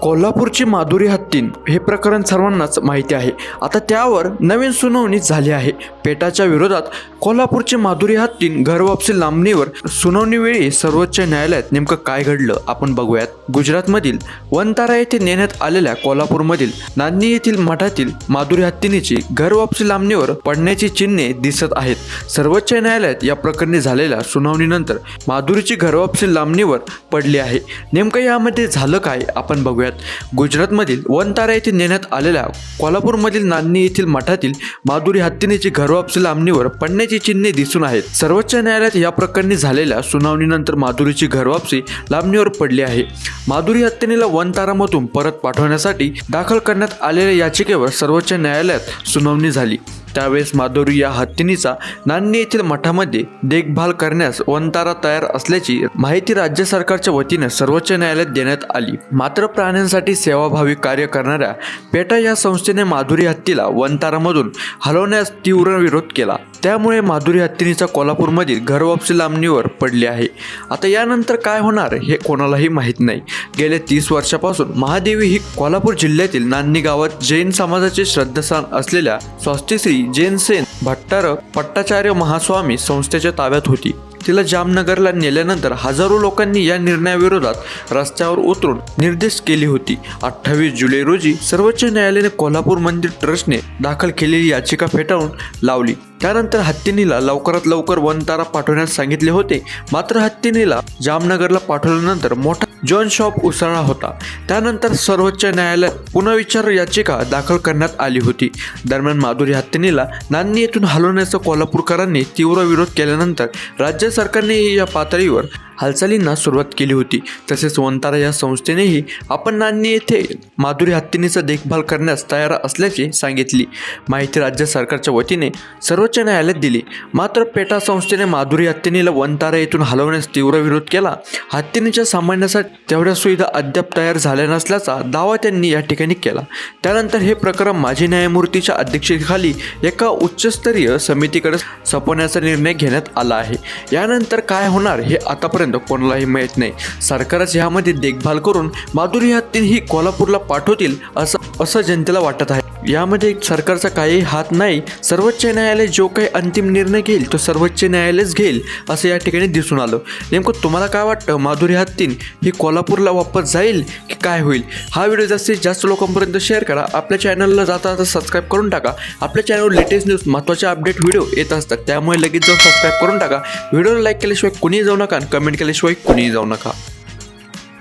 कोल्हापूरची माधुरी हत्तीन हे प्रकरण सर्वांनाच माहिती आहे. आता त्यावर नवीन सुनावणी झाली आहे. पेटाच्या विरोधात कोल्हापूरची माधुरी हत्तीन घरवापसी लांबणीवर सुनावणीवेळी सर्वोच्च न्यायालयात नेमकं काय घडलं आपण बघूयात. गुजरातमधील वनतारा येथे नेण्यात आलेल्या कोल्हापूरमधील नांदी येथील मठातील माधुरी हत्तीनीची घरवापसी लांबणीवर पडण्याची चिन्हे दिसत आहेत. सर्वोच्च न्यायालयात या प्रकरणी झालेल्या सुनावणीनंतर माधुरीची घरवापसी लांबणीवर पडली आहे. नेमकं यामध्ये झालं काय आपण बघूया बघूयात. गुजरातमधील वनतारा येथे नेण्यात आलेल्या कोल्हापूरमधील नांदणी येथील मठातील माधुरी हत्तीनेची घरवापसी लांबणीवर पडण्याची चिन्हे दिसून आहेत. सर्वोच्च न्यायालयात या प्रकरणी झालेल्या सुनावणीनंतर माधुरीची घरवापसी लांबणीवर पडली आहे. माधुरी हत्तीनेला वनतारामधून परत पाठवण्यासाठी दाखल करण्यात आलेल्या याचिकेवर सर्वोच्च न्यायालयात सुनावणी झाली. त्यावेळेस माधुरी या हत्तीनीचा नान्नी येथील मठामध्ये देखभाल करण्यास वनतारा तयार असल्याची माहिती राज्य सरकारच्या वतीने सर्वोच्च न्यायालयात देण्यात आली. मात्र प्राण्यांसाठी सेवाभावी कार्य करणाऱ्या पेटा या संस्थेने माधुरी हत्तीला वनतारामधून हलवण्यास तीव्र विरोध केला. त्यामुळे माधुरी हत्तीनीचा कोल्हापूरमधील घरवापसी लांबणीवर पडली आहे. आता यानंतर काय होणार हे कोणालाही माहीत नाही. गेल्या तीस वर्षापासून महादेवी ही कोल्हापूर जिल्ह्यातील नान्नी गावात जैन समाजाचे श्रद्धास्थान असलेल्या स्वास्थ्यश्री जेनसेन भट्टारक भट्टार पट्टाचार्य महास्वामी संस्थेच्या ताब्यात होती. तिला जामनगरला नेल्यानंतर हजारो लोकांनी या निर्णयाविरोधात रस्त्यावर उतरून निर्देश केली होती. अठ्ठावीस जुलै रोजी सर्वोच्च न्यायालयाने कोल्हापूर मंदिर ट्रस्टने दाखल केलेली याचिका फेटाळून लावली. त्यानंतर हत्तीनीला लवकरात लवकर वनतारा पाठवण्यास सांगितले होते. मात्र हत्तीनीला जामनगरला पाठवल्यानंतर मोठा जॉन शॉप उसळला होता. त्यानंतर सर्वोच्च न्यायालयात पुनर्विचार याचिका दाखल करण्यात आली होती. दरम्यान माधुरी हत्तीनीला नान्नी येथून हलवण्याचा कोल्हापूरकरांनी तीव्र विरोध केल्यानंतर राज्य सरकारनेही या पातळीवर हालचालींना सुरुवात केली होती. तसेच वंतारा या संस्थेनेही आपण नान्नी येथे माधुरी हत्तीनीचा देखभाल करण्यास तयार असल्याचे सांगितली. माहिती राज्य सरकारच्या वतीने सर्वोच्च न्यायालयात दिली. मात्र पेटा संस्थेने माधुरी हत्तीनीला वनतारा येथून हलवण्यास तीव्र विरोध केला. हत्तीनीच्या सामान्यासाठी तेवढ्या सुविधा अद्याप तयार झाल्या नसल्याचा दावा त्यांनी या ठिकाणी केला. त्यानंतर हे प्रकरण माजी न्यायमूर्तीच्या अध्यक्षतेखाली एका उच्चस्तरीय समितीकडे सोपवण्याचा निर्णय घेण्यात आला आहे. यानंतर काय होणार हे आतापर्यंत आतापर्यंत कोणालाही माहीत नाही. सरकारच ह्यामध्ये देखभाल करून माधुरी हत्तीन ही कोल्हापूरला पाठवतील असं असं जनतेला वाटत आहे. यामध्ये सरकारचा काही हात नाही. सर्वोच्च न्यायालय जो काही अंतिम निर्णय घेईल तो सर्वोच्च न्यायालयच घेईल असं या ठिकाणी दिसून आलं. नेमकं तुम्हाला काय वाटतं? माधुरी हत्तीन ही कोल्हापूरला वापस जाईल की काय होईल? हा व्हिडिओ जास्तीत जास्त लोकांपर्यंत शेअर करा. आपल्या चॅनलला जाता जाता सबस्क्राईब करून टाका. आपल्या चॅनलवर लेटेस्ट न्यूज महत्त्वाचे अपडेट व्हिडिओ येत असतात. त्यामुळे लगेच जाऊन सबस्क्राईब करून टाका. व्हिडिओला लाईक केल्याशिवाय कुणीही जाऊ नका आणि कमेंट केल्याशिवाय कुणीही जाऊ नका.